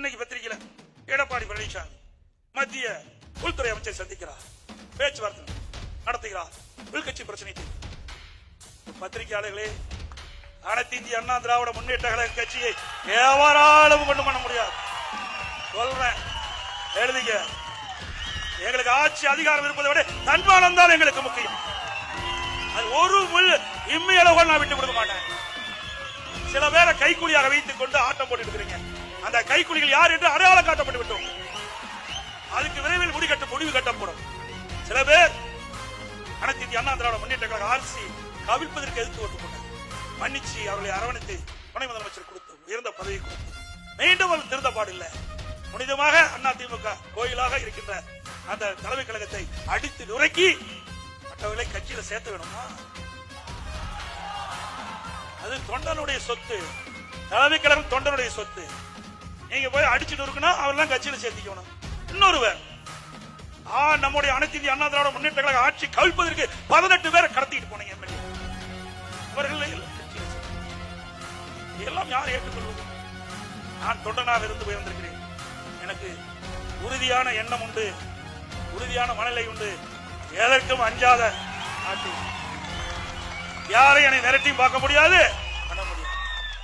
இன்னைக்கு பத்திரிகையில எடப்பாடி பழனிசாமி மத்திய உள்துறை அமைச்சர் சந்திக்கிறார். பேச்சுவார்த்தை நடத்துகிறார். உள்கட்சி பிரச்சனை பத்திரிகையாளர்களே அனைத்து இந்திய அண்ணா திராவிட முன்னேற்ற கழக கட்சியை எவராலும் கொண்டு பண்ண முடியாது. சொல்றேன் எழுதிங்க. எங்களுக்கு ஆட்சி அதிகாரம் இருப்பதை விட தன்மானம் தான் எங்களுக்கு முக்கியம். அது ஒரு முள் இம்மையளவு நான் விட்டு கொடுக்க மாட்டேன். சில பேரை கைக்கூலியாக வைத்துக் கொண்டு ஆட்டம் போட்டு இருக்கிறீங்க. அந்த கைக்குலிகள் யார் என்று அடையாளம் காட்டப்பட்டு விட்டோம் அதுக்கு விரைவில் முடிகட்ட முடிவு கட்டப்படும். சில பேர் அனைத்து இந்திய அண்ணா திராவிட முன்னேற்ற கழக ஆட்சி கவிழ்ப்பதற்கு எதிர்த்து ஓட்டு போட்டார் மன்னிச்சு அவர்களை அரவணைத்து துணை முதலமைச்சர் கொடுத்து உயர்ந்த பதவி கொடுத்து மீண்டும் அவர் திருந்த பாடில்லை. புனிதமாக அண்ணா திமுக கோயிலாக இருக்கின்ற அந்த தலைமை கழகத்தை அடித்து நுரைக்கி மற்றவர்களை கட்சியில சேர்த்து வேணுமா? அது தொண்டனுடைய சொத்து. தலைமை கழகம் தொண்டனுடைய சொத்து. நீங்க போய் அடிச்சுட்டு இருக்கணும் அவரெல்லாம் கட்சியில சேர்த்திக்கணும். இன்னொருவர் ஆ நம்முடைய அனைத்து இந்திய அண்ணா திராவிட முன்னேற்ற கழக ஆட்சி கவிழ்ப்பதற்கு பதினெட்டு பேரை கடத்திட்டு போனீங்க எம்எல்ஏ. இவர்கள் எல்லாம் யார் ஏற்றுக்கொள்வது? நான் தொண்டனாக இருந்து உயர்ந்திருக்கிறேன் எனக்கு உறுதியான எண்ணம் உண்டு உறுதியான மனநிலை உண்டு. எதற்கும் அஞ்சாத ஆட்சி. யாரையும் என்னை மிரட்டியும் பார்க்க முடியாது.